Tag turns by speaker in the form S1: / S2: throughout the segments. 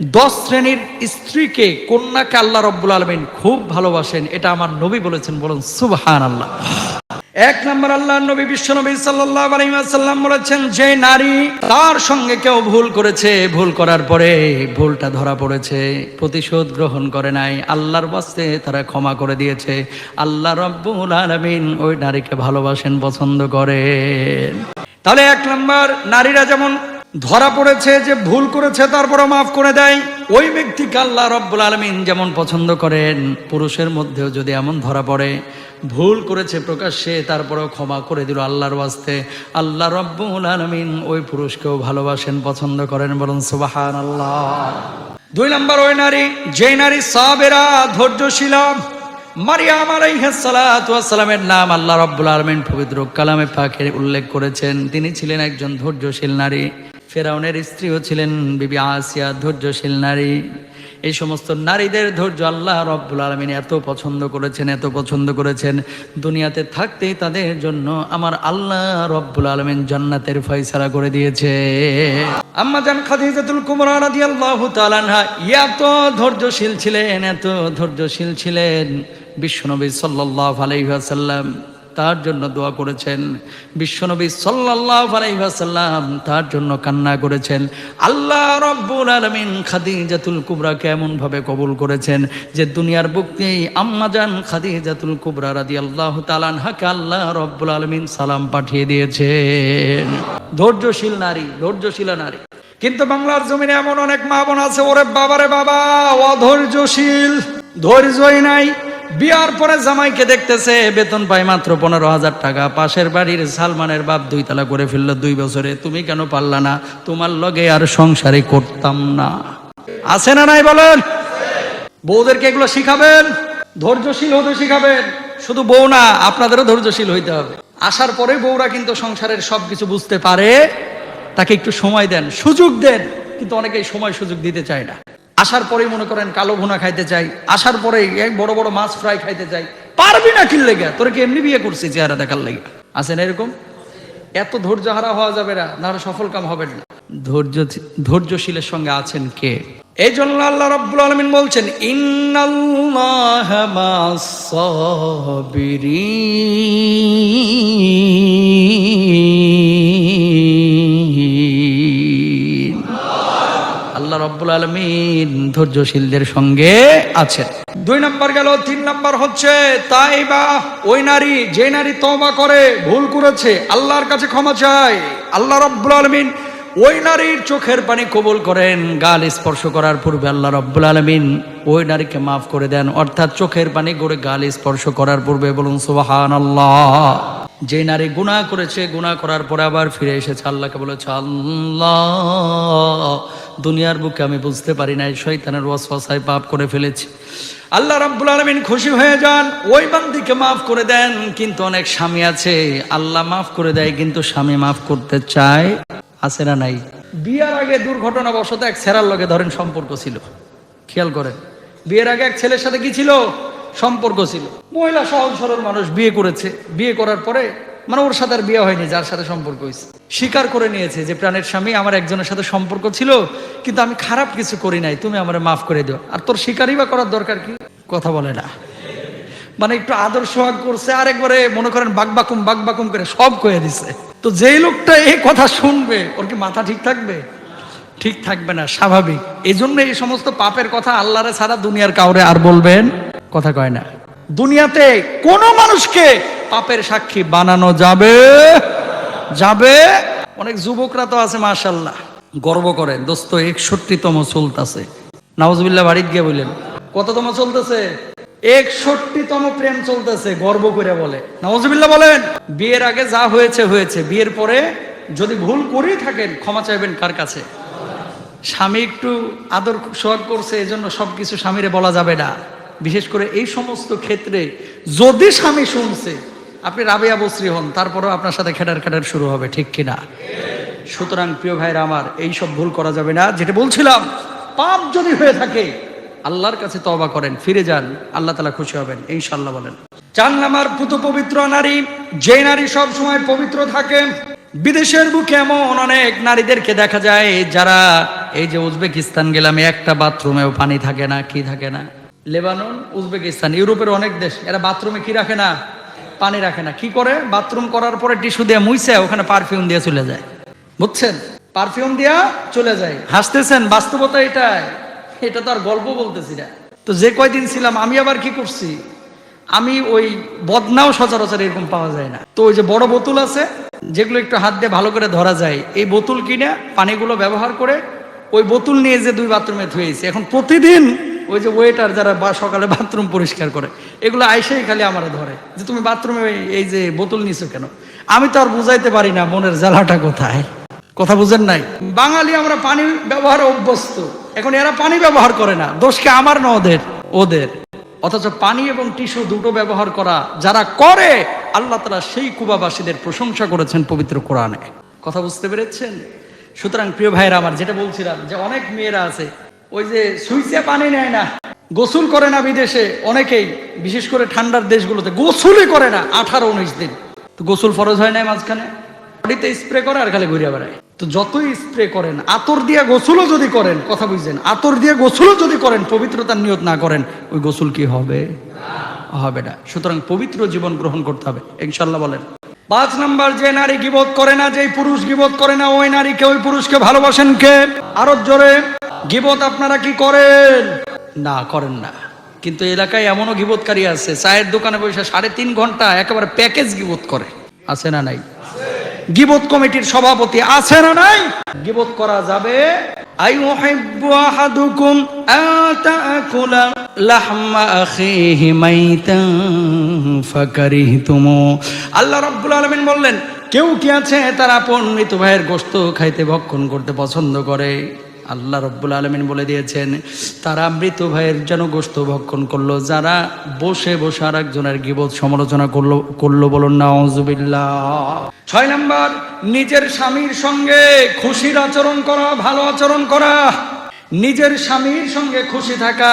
S1: দশ শ্রেণির স্ত্রীকে কন্যাকে আল্লাহ রব্বুল আলমিন খুব ভালোবাসেন, এটা আমার নবী বলেছেন, বলুন সুবহান আল্লাহ এক নম্বর আল্লাহ নবী বিশ্ব নবী আলাইসাল্লাম বলেছেন, যে নারী তার সঙ্গে কেউ ভুল করেছে, ভুল করার পরে ভুলটা ধরা পড়েছে, প্রতিশোধ গ্রহণ করে নাই, আল্লাহর বাস্তে তারা ক্ষমা করে দিয়েছে, আল্লাহ রব্বুল আলমিন ওই নারীকে ভালোবাসেন, পছন্দ করেন। তাহলে এক নম্বর, নারীরা যেমন ধরা পড়েছে যে ভুল করেছে তারপরে মাফ করে দেয়। ওই ব্যক্তিকে আল্লাহ রব্বুল আলমিন যেমন পছন্দ করেন, পুরুষের মধ্যেও যদি এমন ধরা পড়ে, ভুল করেছে প্রকাশ্যে, তারপরেও ক্ষমা করে দিল আল্লাহর ওয়াস্তে। আল্লাহ রব্বুল আলমিন ওই পুরুষকেও ভালোবাসেন, পছন্দ করেন বলুন সুবাহান আল্লাহ দুই নম্বর, ওই নারী যে নারী সাবেরা ধৈর্যশীলা নাম আল্লাহ রব্বুল আলমিন পবিত্র কালামে পাকের উল্লেখ করেছেন। তিনি ছিলেন একজন ধৈর্যশীল নারী। ফেরাউনের স্ত্রীও ছিলেন বিবি আসিয়া ধৈর্যশীল নারী। এই সমস্ত নারীদের ধৈর্য আল্লাহ রব্বুল আলমিন এত পছন্দ করেছেন, এত পছন্দ করেছেন। দুনিয়াতে থাকতেই তাদের জন্য আমার আল্লাহ রব্বুল আলমিন জান্নাতের ফয়সালা করে দিয়েছে। আম্মা জান খাদিজাতুল কুমরা রাদিয়াল্লাহু তাআলা আনহা, এত ধৈর্যশীল ছিলেন, এত ধৈর্যশীল ছিলেন। বিশ্বনবী সাল্লাল্লাহু আলাইহি ওয়াসাল্লাম তার জন্য দোয়া করেছেন। বিশ্বনবী আলাইহি তার জন্য কান্না করেছেন। আল্লাহ রব্বুল আলামিন খাদিজাতুল কুবরা কেমন ভাবে কবুল করেছেন যে দুনিয়ার বুকেই আম্মাজান খাদিজাতুল কুবরা রাদিয়াল্লাহু তাআলা আনহাকে আল্লাহ রব্বুল আলমিন সালাম পাঠিয়ে দিয়েছেন। ধৈর্যশীল নারী, ধৈর্যশীলা নারী। কিন্তু বাংলার জমিনে এমন অনেক মা বোন আছে, ওরে বাবারে বাবা, অধৈর্যশীল। ধৈর্যই নাই। বিয়ার পরে জামাইকে দেখতেছে, বেতন পায় মাত্র পনেরো হাজার টাকা। পাশের বাড়ির সালমানের বাপ দুই তালা করে ফেলল দুই বছরে। তুমি কেন পারলা না? তোমার লগে আর সংসারে করতাম না। আছে না নাই বলেন? বউদেরকে এগুলো শিখাবেন? ধৈর্যশীল হতে শিখাবেন। শুধু বউ না, আপনাদেরও ধৈর্যশীল হইতে হবে। আসার পরে বউরা কিন্তু সংসারের সবকিছু বুঝতে পারে। তাকে একটু সময় দেন, সুযোগ দেন। কিন্তু অনেকেই সময় সুযোগ দিতে চায় না। আসার পরেই মনে করেন কালো ভুনা খাইতে চাই, আসার পরেই বড় বড় মাছ ফ্রাই খাইতে চাই। পারবি না কিনলে গে তোর কি এমনি বিয়ে করছি চেহারা দেখার লেগে? আছেন এরকম? এত ধৈর্য হারা হওয়া যাবে না নাহলে সফল কাম হবে না। ধৈর্য ধৈর্যশীলের সঙ্গে আছেন কে? এই জন্য আল্লাহ রব্বুল আলমিন বলছেন, ইন্নাল্লাহ মাস সাবিরিন। রব্বুল আলমিন ধৈর্যশীলদের সঙ্গে আছেন। দুই নম্বর গেল, তিন নম্বর হচ্ছে তাই বা ওই নারী, যে নারী করে, ভুল করেছে, আল্লাহর কাছে ক্ষমা চায়। আল্লাহ রব্বুল আলমিন ওই নারীর চোখের পানি কবুল করেন, গাল স্পর্শ করার পূর্বে আল্লাহ রব্বুল আলমিন ওই নারীকে মাফ করে দেন। অর্থাৎ চোখের পানি গড়ে গাল স্পর্শ করার পূর্বে বলুন সুবাহান আল্লাহ যে নারী গুণা করেছে গুণা করার পরে আবার ফিরে এসেছে, আল্লাহকে বলেছে, আল্লাহ। দুনিয়ার বুকে আমি বুঝতে পারি নাই শৈতানের ওয়াসওয়াসায় পাপ করে ফেলেছি। আল্লাহ রাব্বুল আলামিন খুশি হয়ে যান, ওই বান্দিকে মাফ করে দেন, কিন্তু অনেক স্বামী আছে, আল্লাহ মাফ করে দেয়, কিন্তু স্বামী মাফ করতে চায়, আছে না নাই? বিয়ার আগে দুর্ঘটনাবশত এক ছেড়ার লগে ধরেন সম্পর্ক ছিল। খেয়াল করেন, বিয়ের আগে এক ছেলের সাথে কি ছিল? সম্পর্ক ছিল। মহিলা সহজ সরল মানুষ বিয়ে করেছে, বিয়ে করার পরে মানে ওর সাথে আর বিয়ে হয়নি, যার সাথে সম্পর্ক হয়েছে। স্বীকার করে নিয়েছে যে প্রাণের স্বামী আমার একজনের সাথে সম্পর্ক ছিল, কিন্তু আমি খারাপ কিছু করি নাই, তুমি আমার মাফ করে দিও। আর তোর স্বীকারই বা করার দরকার কি? কথা বলে না। মানে একটু আদর সোহাগ করছে, আর একবারে মনে করেন বাকবাকুম বাকবাকুম করে সব কয়ে দিছে। তো যেই লোকটা এই কথা শুনবে, ওর কি মাথা ঠিক থাকবে? ঠিক থাকবে না, স্বাভাবিক। এই জন্য এই সমস্ত পাপের কথা আল্লাহরে ছাড়া দুনিয়ার কাউরে আর বলবেন? কথা কয় না। দুনিয়াতে কোন মানুষকে পাপের সাক্ষী বানানো যাবে যাবে? অনেক যুবকরা তো আছে মাশাল্লাহ গর্ব করে দোস্ত, একষট্টিতম চলতেছে। নওয়াজবিল্লাহ বাড়িতে গিয়ে বললেন, কততম চলতেছে? একষট্টিতম প্রেম চলতেছে, গর্ব করে বলে। নওয়াজবিল্লাহ বলেন, বিয়ের আগে যা হয়েছে হয়েছে। বিয়ের পরে যদি ভুল করেই থাকেন, ক্ষমা চাইবেন কার কাছে? স্বামী একটু আদর সোহাগ করছে এই এজন্য সবকিছু স্বামীরে বলা যাবে না। বিশেষ করে এই সমস্ত ক্ষেত্রে যদি স্বামী শুনছে আপনি রাবেয়া বশ্রী হন, তারপরেও আপনার সাথে খেটার খেটার শুরু হবে, ঠিক কিনা? সুতরাং প্রিয় ভাইরা আমার, এই সব ভুল করা যাবে না। যেটা বলছিলাম, পাপ যদি হয়ে থাকে, আল্লাহর কাছে তবা করেন, ফিরে যান, আল্লাহ তালা খুশি হবেন ইনশাল্লাহ বলেন। চার নাম্বার, পুত পবিত্র নারী, যে নারী সব সময় পবিত্র থাকে, বিদেশের বুকে এমন অনেক নারীদেরকে দেখা যায়, যারা এই যে উজবেকিস্তান গেলাম, একটা বাথরুমেও পানি থাকে না, কি থাকে না? লেবানন, উজবেকিস্তান, ইউরোপের অনেক দেশ, এরা বাথরুমে কি রাখে না? পানি রাখে না। কি করে? বাথরুম করার পরে টিস্যু দিয়ে মুইছে, ওখানে পারফিউম দিয়ে চলে যায়। বুঝছেন? পারফিউম দিয়া চলে যায়। হাসতেছেন, বাস্তবতা এটাই। এটা তো আর গল্প বলতেছি না। তো যে কয়দিন ছিলাম, আমি আবার কি করছি? আমি ওই বদনাও সচরাচর এরকম পাওয়া যায় না। তো ওই যে বড় বোতল আছে, যেগুলো একটু হাত দিয়ে ভালো করে ধরা যায়, এই বোতল কিনে পানিগুলো ব্যবহার করে ওই বোতল নিয়ে যে দুই বাথরুমে ধুয়েছি এখন প্রতিদিন ওই যে ওয়েটার যারা বা সকালে বাথরুম পরিষ্কার করে এগুলো আইসেই খালি আমার ধরে। যে তুমি বাথরুমে এই যে বোতল নিছো কেন? আমি তো আর বুঝাইতে পারি না মনের জ্বালাটা কোথায়। কথা বুঝেন নাই? বাঙালি আমরা পানি ব্যবহারে অভ্যস্ত। এখন এরা পানি ব্যবহার করে না। দোষকে আমার না ওদের? ওদের। অথচ পানি এবং টিস্যু দুটো ব্যবহার করা, যারা করে, আল্লাহ তালা সেই কুবাবাসীদের প্রশংসা করেছেন পবিত্র কোরআনে। কথা বুঝতে পেরেছেন? সুতরাং প্রিয় ভাইয়েরা, আমার যেটা বলছিলাম যে অনেক মেয়েরা আছে, ওই যে সুইচে পানি নেয় না। গোসল করে না বিদেশে? অনেকেই, বিশেষ করে ঠান্ডার দেশগুলোতে। গোসলই করে না, আঠারো, উনিশ দিন। তো গোসল ফরজ হয় না মাঝখানে? বডিতে স্প্রে করে আর খালি ঘুরিয়া বেড়ায়। তো যতই স্প্রে করেন, আতর দিয়ে গোসলও যদি করেন, কথা বুঝছেন, আতর দিয়ে গোসলও যদি করেন, পবিত্রতার নিয়ত না করেন, ওই গোসল কি হবে? হবে না। সুতরাং পবিত্র জীবন গ্রহণ করতে হবে, ইনশাল্লাহ বলেন। পাঁচ নাম্বার, যে নারী গিবত করে না যে পুরুষ গিবত করে না, ওই নারীকে, ওই পুরুষকে ভালোবাসেন কে? আরও জোরে, গিবত আপনারা কি করেন? না, করেন না। কিন্তু এলাকায় এমনও গিবতকারী আছে, চায়ের দোকানে বসে সাড়ে তিন ঘণ্টা একেবারে প্যাকেজ গিবত করে। আছে না নাই? গিবত কমিটির সভাপতি আছে না নাই? গিবত করা যাবে মাইতান ফাকারিহতুমু। আল্লাহ বললেন, কেউ কি আছে তার আপন মৃত ভাইয়ের গোশত খাইতে ভক্ষণ করতে পছন্দ করে? আল্লাহ রব্বুল আলমিন বলে দিয়েছেন, তারা মৃত ভাইয়ের যেন গোস্ত ভক্ষণ করল, যারা বসে বসে আর একজনের গিবত সমালোচনা করল করল বলুন না ছয় নাম্বার, নিজের স্বামীর সঙ্গে খুশির আচরণ করা, ভালো আচরণ করা। নিজের স্বামীর সঙ্গে খুশি থাকা,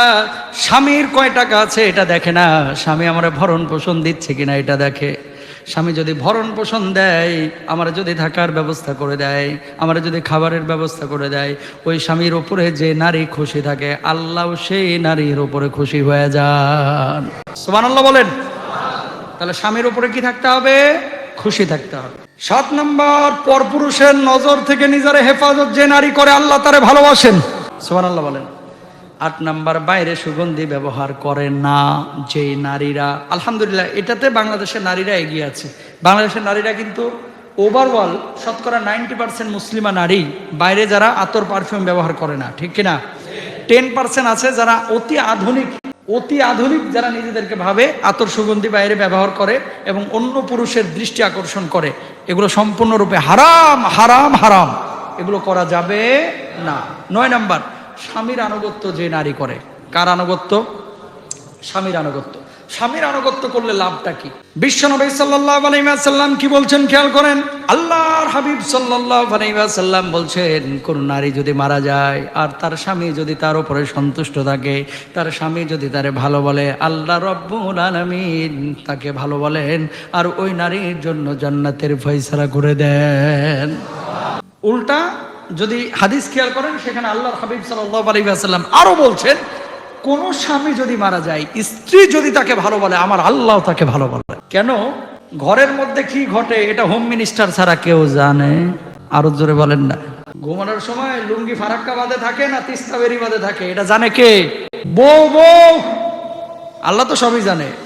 S1: স্বামীর কয় টাকা আছে এটা দেখে না, স্বামী আমার ভরণ পোষণ দিচ্ছে কিনা এটা দেখে। স্বামী যদি ভরণ পোষণ দেয়, আমার যদি থাকার ব্যবস্থা করে দেয়, আমার যদি খাবারের ব্যবস্থা করে দেয়, ওই স্বামীর ওপরে যে নারী খুশি থাকে, আল্লাহ সেই নারীর ওপরে খুশি হয়ে যান। সোমান আল্লাহ বলেন। তাহলে স্বামীর ওপরে কি থাকতে হবে? খুশি থাকতে হবে। সাত নম্বর, পরপুরুষের নজর থেকে নিজের হেফাজত যে নারী করে, আল্লাহ তারে ভালোবাসেন। সোমান আল্লাহ বলেন। আট নাম্বার, বাইরে সুগন্ধি ব্যবহার করে না যে নারীরা। আলহামদুলিল্লাহ, এটাতে বাংলাদেশের নারীরা এগিয়ে আছে। বাংলাদেশের নারীরা কিন্তু ওভারঅল শতকরা নাইনটি পার্সেন্ট মুসলিমা নারী বাইরে যারা আতর পারফিউম ব্যবহার করে না, ঠিক কিনা? টেন পার্সেন্ট আছে যারা অতি আধুনিক অতি আধুনিক যারা নিজেদেরকে ভাবে আতর সুগন্ধি বাইরে ব্যবহার করে এবং অন্য পুরুষের দৃষ্টি আকর্ষণ করে। এগুলো সম্পূর্ণরূপে হারাম হারাম হারাম। এগুলো করা যাবে না। নয় নাম্বার স্বামীর আনুগত্য যে নারী করে। কার আনুগত্য? স্বামীর আনুগত্য। স্বামীর আনুগত্য করলে লাভটা কি? সাল্লাল্লাহু আলাইহি ওয়াসাল্লাম কি বলছেন খেয়াল করেন? আল্লাহর হাবিব ওয়াসাল্লাম বলছেন, কোন নারী যদি মারা যায় আর তার স্বামী যদি তার উপরে সন্তুষ্ট থাকে, তার স্বামী যদি তারে ভালো বলে, আল্লাহ রব্বুল আলামিন তাকে ভালো বলেন আর ওই নারীর জন্য জান্নাতের ফয়সালা করে দেন। উল্টা যদি হাদিস খেয়াল করেন, সেখানে আল্লাহর হাবিব আলাইসাল্লাম আরও বলছেন, কোন স্বামী যদি মারা যায়, স্ত্রী যদি তাকে ভালো বলে, আমার আল্লাহ তাকে ভালো বলে। কেন? ঘরের মধ্যে কি ঘটে, এটা হোম মিনিস্টার ছাড়া কেউ জানে। আরও জোরে বলেন না। ঘুমানোর সময় লুঙ্গি ফারাক্কা বাদে থাকে না, তিস্তা বেরি বাদে থাকে, এটা জানে কে? বউ বউ! আল্লাহ তো সবই জানে।